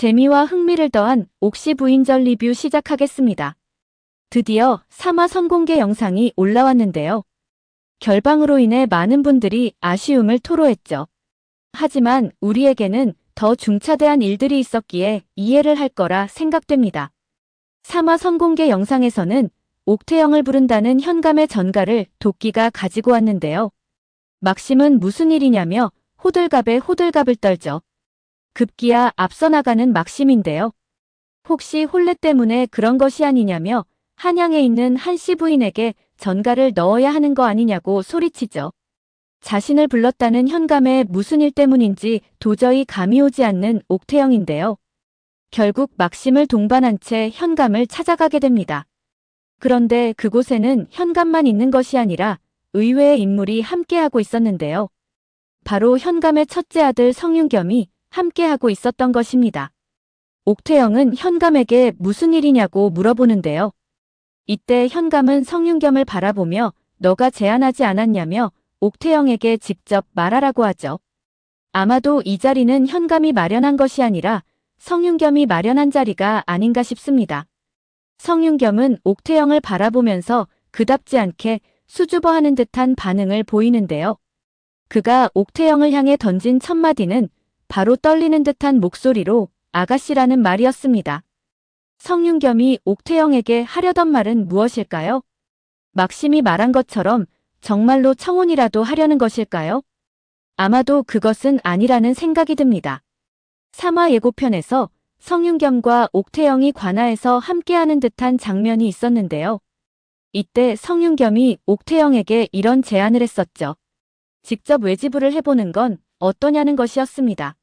재미와 흥미를 더한 옥시 부인절 리뷰 시작하겠습니다. 드디어 3화 선공개 영상이 올라왔는데요. 결방으로 인해 많은 분들이 아쉬움을 토로했죠. 하지만 우리에게는 더 중차대한 일들이 있었기에 이해를 할 거라 생각됩니다. 3화 선공개 영상에서는 옥태영을 부른다는 현감의 전가를 도끼가 가지고 왔는데요. 막심은 무슨 일이냐며 호들갑에 호들갑을 떨죠. 급기야 앞서 나가는 막심인데요. 혹시 혼례 때문에 그런 것이 아니냐며 한양에 있는 한씨 부인에게 전가를 넣어야 하는 거 아니냐고 소리치죠. 자신을 불렀다는 현감의 무슨 일 때문인지 도저히 감이 오지 않는 옥태영인데요. 결국 막심을 동반한 채 현감을 찾아가게 됩니다. 그런데 그곳에는 현감만 있는 것이 아니라 의외의 인물이 함께하고 있었는데요. 바로 현감의 첫째 아들 성윤겸이 함께하고 있었던 것입니다. 옥태영은 현감에게 무슨 일이냐고 물어보는데요. 이때 현감은 성윤겸을 바라보며 너가 제안하지 않았냐며 옥태영에게 직접 말하라고 하죠. 아마도 이 자리는 현감이 마련한 것이 아니라 성윤겸이 마련한 자리가 아닌가 싶습니다. 성윤겸은 옥태영을 바라보면서 그답지 않게 수줍어하는 듯한 반응을 보이는데요. 그가 옥태영을 향해 던진 첫 마디는 바로 떨리는 듯한 목소리로 아가씨라는 말이었습니다. 성윤겸이 옥태영에게 하려던 말은 무엇일까요? 막심이 말한 것처럼 정말로 청혼이라도 하려는 것일까요? 아마도 그것은 아니라는 생각이 듭니다. 3화 예고편에서 성윤겸과 옥태영이 관아에서 함께하는 듯한 장면이 있었는데요. 이때 성윤겸이 옥태영에게 이런 제안을 했었죠. 직접 외지부를 해보는 건 어떠냐는 것이었습니다.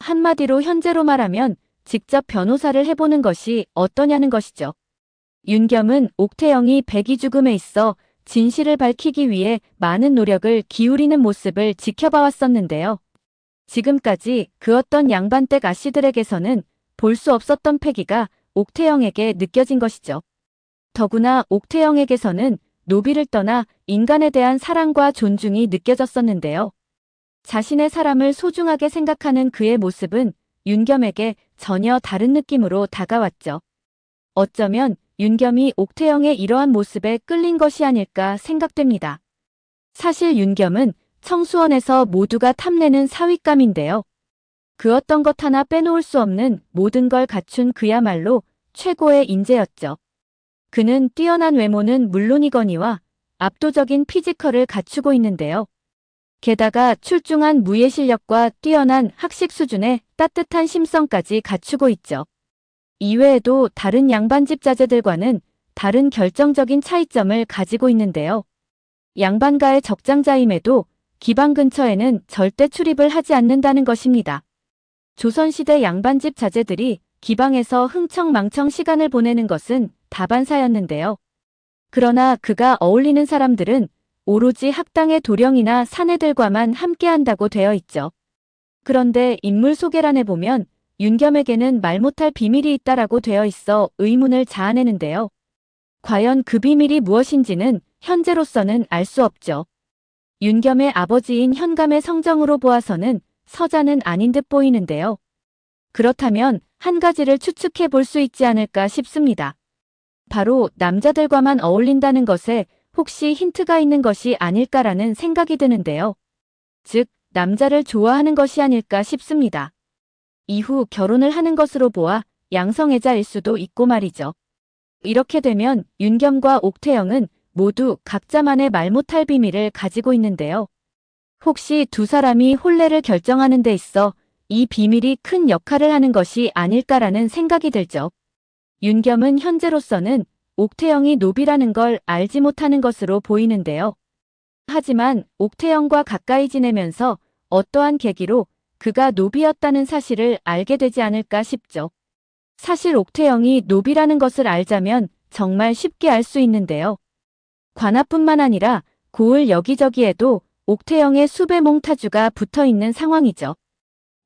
한마디로 현재로 말하면 직접 변호사를 해보는 것이 어떠냐는 것이죠. 윤겸은 옥태영이 백이 죽음에 있어 진실을 밝히기 위해 많은 노력을 기울이는 모습을 지켜봐왔었는데요. 지금까지 그 어떤 양반댁 아씨들에게서는 볼 수 없었던 패기가 옥태영에게 느껴진 것이죠. 더구나 옥태영에게서는 노비를 떠나 인간에 대한 사랑과 존중이 느껴졌었는데요. 자신의 사람을 소중하게 생각하는 그의 모습은 윤겸에게 전혀 다른 느낌으로 다가왔죠. 어쩌면 윤겸이 옥태영의 이러한 모습에 끌린 것이 아닐까 생각됩니다. 사실 윤겸은 청수원에서 모두가 탐내는 사윗감인데요. 그 어떤 것 하나 빼놓을 수 없는 모든 걸 갖춘 그야말로 최고의 인재였죠. 그는 뛰어난 외모는 물론이거니와 압도적인 피지컬을 갖추고 있는데요. 게다가 출중한 무예 실력과 뛰어난 학식 수준의 따뜻한 심성까지 갖추고 있죠. 이외에도 다른 양반집 자제들과는 다른 결정적인 차이점을 가지고 있는데요. 양반가의 적장자임에도 기방 근처에는 절대 출입을 하지 않는다는 것입니다. 조선시대 양반집 자제들이 기방에서 흥청망청 시간을 보내는 것은 다반사였는데요. 그러나 그가 어울리는 사람들은 오로지 학당의 도령이나 사내들과만 함께한다고 되어 있죠. 그런데 인물 소개란에 보면 윤겸에게는 말 못할 비밀이 있다라고 되어 있어 의문을 자아내는데요. 과연 그 비밀이 무엇인지는 현재로서는 알 수 없죠. 윤겸의 아버지인 현감의 성정으로 보아서는 서자는 아닌 듯 보이는데요. 그렇다면 한 가지를 추측해 볼 수 있지 않을까 싶습니다. 바로 남자들과만 어울린다는 것에 혹시 힌트가 있는 것이 아닐까라는 생각이 드는데요. 즉, 남자를 좋아하는 것이 아닐까 싶습니다. 이후 결혼을 하는 것으로 보아 양성애자일 수도 있고 말이죠. 이렇게 되면 윤겸과 옥태영은 모두 각자만의 말 못할 비밀을 가지고 있는데요. 혹시 두 사람이 혼례를 결정하는 데 있어 이 비밀이 큰 역할을 하는 것이 아닐까라는 생각이 들죠. 윤겸은 현재로서는 옥태영이 노비라는 걸 알지 못하는 것으로 보이는데요. 하지만 옥태영과 가까이 지내면서 어떠한 계기로 그가 노비였다는 사실을 알게 되지 않을까 싶죠. 사실 옥태영이 노비라는 것을 알자면 정말 쉽게 알 수 있는데요. 관아뿐만 아니라 고을 여기저기에도 옥태영의 수배 몽타주가 붙어 있는 상황이죠.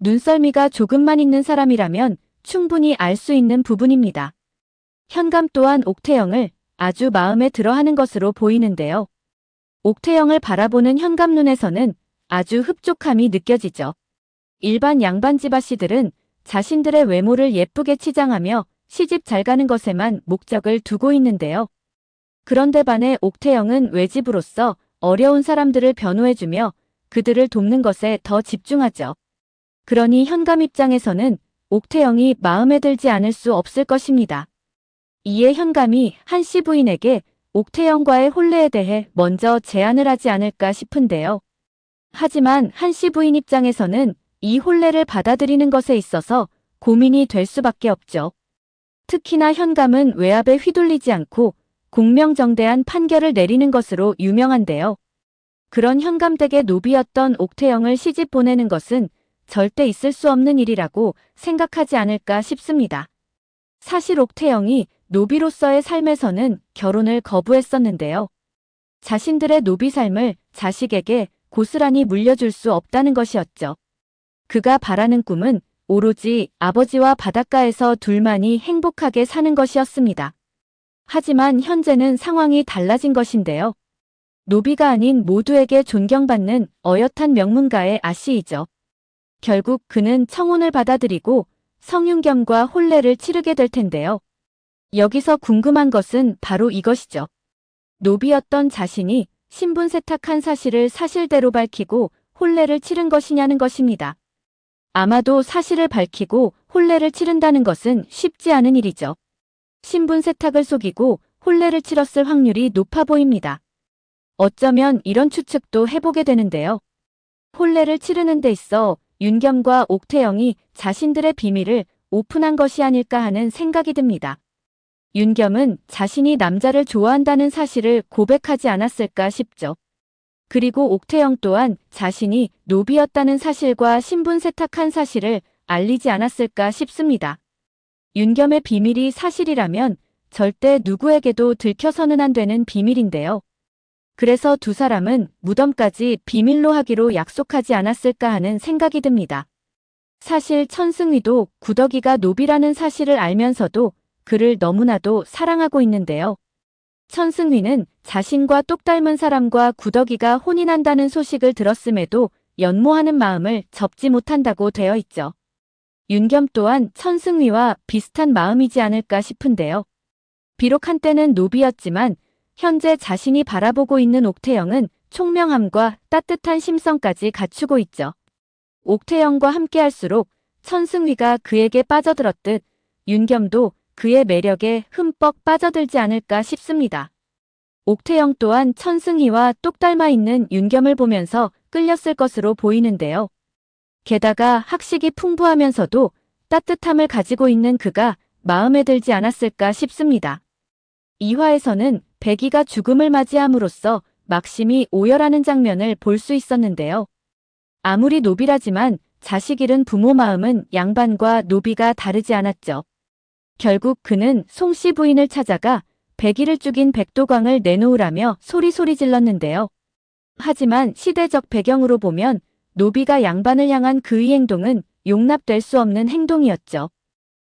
눈썰미가 조금만 있는 사람이라면 충분히 알 수 있는 부분입니다. 현감 또한 옥태영을 아주 마음에 들어 하는 것으로 보이는데요. 옥태영을 바라보는 현감 눈에서는 아주 흡족함이 느껴지죠. 일반 양반집 아씨들은 자신들의 외모를 예쁘게 치장하며 시집 잘 가는 것에만 목적을 두고 있는데요. 그런데 반해 옥태영은 외집으로서 어려운 사람들을 변호해주며 그들을 돕는 것에 더 집중하죠. 그러니 현감 입장에서는 옥태영이 마음에 들지 않을 수 없을 것입니다. 이에 현감이 한씨 부인에게 옥태영과의 혼례에 대해 먼저 제안을 하지 않을까 싶은데요. 하지만 한씨 부인 입장에서는 이 혼례를 받아들이는 것에 있어서 고민이 될 수밖에 없죠. 특히나 현감은 외압에 휘둘리지 않고 공명정대한 판결을 내리는 것으로 유명한데요. 그런 현감댁의 노비였던 옥태영을 시집 보내는 것은 절대 있을 수 없는 일이라고 생각하지 않을까 싶습니다. 사실 옥태영이 노비로서의 삶에서는 결혼을 거부했었는데요. 자신들의 노비 삶을 자식에게 고스란히 물려줄 수 없다는 것이었죠. 그가 바라는 꿈은 오로지 아버지와 바닷가에서 둘만이 행복하게 사는 것이었습니다. 하지만 현재는 상황이 달라진 것인데요. 노비가 아닌 모두에게 존경받는 어엿한 명문가의 아씨이죠. 결국 그는 청혼을 받아들이고 성윤겸과 혼례를 치르게 될 텐데요. 여기서 궁금한 것은 바로 이것이죠. 노비였던 자신이 신분 세탁한 사실을 사실대로 밝히고 혼례를 치른 것이냐는 것입니다. 아마도 사실을 밝히고 혼례를 치른다는 것은 쉽지 않은 일이죠. 신분 세탁을 속이고 혼례를 치렀을 확률이 높아 보입니다. 어쩌면 이런 추측도 해보게 되는데요. 혼례를 치르는 데 있어 윤겸과 옥태영이 자신들의 비밀을 오픈한 것이 아닐까 하는 생각이 듭니다. 윤겸은 자신이 남자를 좋아한다는 사실을 고백하지 않았을까 싶죠. 그리고 옥태영 또한 자신이 노비였다는 사실과 신분 세탁한 사실을 알리지 않았을까 싶습니다. 윤겸의 비밀이 사실이라면 절대 누구에게도 들켜서는 안 되는 비밀인데요. 그래서 두 사람은 무덤까지 비밀로 하기로 약속하지 않았을까 하는 생각이 듭니다. 사실 천승위도 구덕이가 노비라는 사실을 알면서도 그를 너무나도 사랑하고 있는데요. 천승위는 자신과 똑 닮은 사람과 구덕이가 혼인한다는 소식을 들었음에도 연모하는 마음을 접지 못한다고 되어 있죠. 윤겸 또한 천승위와 비슷한 마음이지 않을까 싶은데요. 비록 한때는 노비였지만 현재 자신이 바라보고 있는 옥태영은 총명함과 따뜻한 심성까지 갖추고 있죠. 옥태영과 함께할수록 천승위가 그에게 빠져들었듯 윤겸도 그의 매력에 흠뻑 빠져들지 않을까 싶습니다. 옥태영 또한 천승희와 똑 닮아 있는 윤겸을 보면서 끌렸을 것으로 보이는데요. 게다가 학식이 풍부하면서도 따뜻함을 가지고 있는 그가 마음에 들지 않았을까 싶습니다. 이화에서는 백이가 죽음을 맞이함으로써 막심이 오열하는 장면을 볼 수 있었는데요. 아무리 노비라지만 자식 잃은 부모 마음은 양반과 노비가 다르지 않았죠. 결국 그는 송씨 부인을 찾아가 백이를 죽인 백도광을 내놓으라며 소리소리 질렀는데요. 하지만 시대적 배경으로 보면 노비가 양반을 향한 그의 행동은 용납될 수 없는 행동이었죠.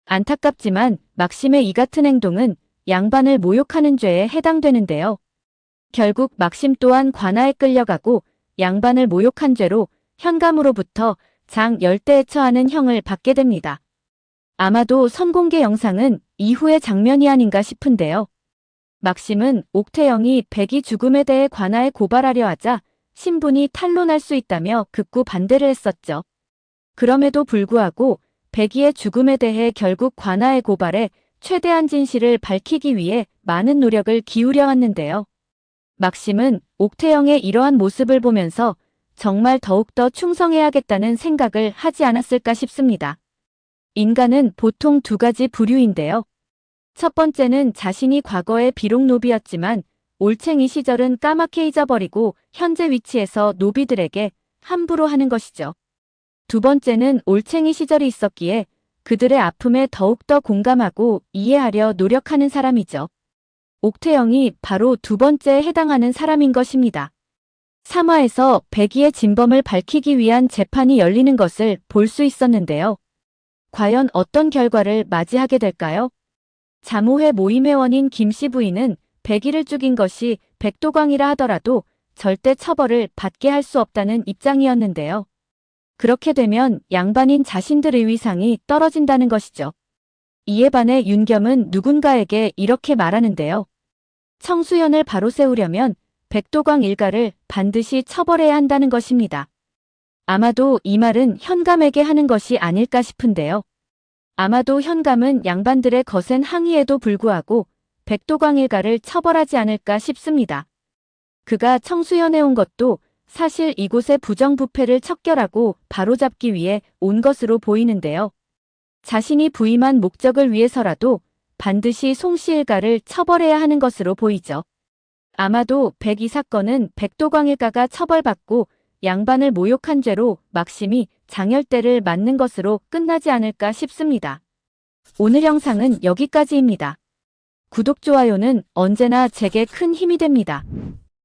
안타깝지만 막심의 이 같은 행동은 양반을 모욕하는 죄에 해당되는데요. 결국 막심 또한 관아에 끌려가고 양반을 모욕한 죄로 현감으로부터 장 열대에 처하는 형을 받게 됩니다. 아마도 선공개 영상은 이후의 장면이 아닌가 싶은데요. 막심은 옥태영이 백이 죽음에 대해 관아에 고발하려 하자 신분이 탄론할 수 있다며 극구 반대를 했었죠. 그럼에도 불구하고 백이의 죽음에 대해 결국 관아에 고발해 최대한 진실을 밝히기 위해 많은 노력을 기울여 왔는데요. 막심은 옥태영의 이러한 모습을 보면서 정말 더욱더 충성해야겠다는 생각을 하지 않았을까 싶습니다. 인간은 보통 두 가지 부류인데요. 첫 번째는 자신이 과거에 비록 노비였지만 올챙이 시절은 까맣게 잊어버리고 현재 위치에서 노비들에게 함부로 하는 것이죠. 두 번째는 올챙이 시절이 있었기에 그들의 아픔에 더욱더 공감하고 이해하려 노력하는 사람이죠. 옥태영이 바로 두 번째에 해당하는 사람인 것입니다. 3화에서 백이의 진범을 밝히기 위한 재판이 열리는 것을 볼 수 있었는데요. 과연 어떤 결과를 맞이하게 될까요? 자모회 모임회원인 김씨 부인은 백이를 죽인 것이 백도광이라 하더라도 절대 처벌을 받게 할 수 없다는 입장이었는데요. 그렇게 되면 양반인 자신들의 위상이 떨어진다는 것이죠. 이에 반해 윤겸은 누군가에게 이렇게 말하는데요. 청수연을 바로 세우려면 백도광 일가를 반드시 처벌해야 한다는 것입니다. 아마도 이 말은 현감에게 하는 것이 아닐까 싶은데요. 아마도 현감은 양반들의 거센 항의에도 불구하고 백도광 일가를 처벌하지 않을까 싶습니다. 그가 청수연에 온 것도 사실 이곳의 부정부패를 척결하고 바로잡기 위해 온 것으로 보이는데요. 자신이 부임한 목적을 위해서라도 반드시 송씨 일가를 처벌해야 하는 것으로 보이죠. 아마도 백이 사건은 백도광 일가가 처벌받고 양반을 모욕한 죄로 막심이 장열대를 맞는 것으로 끝나지 않을까 싶습니다. 오늘 영상은 여기까지입니다. 구독, 좋아요는 언제나 제게 큰 힘이 됩니다.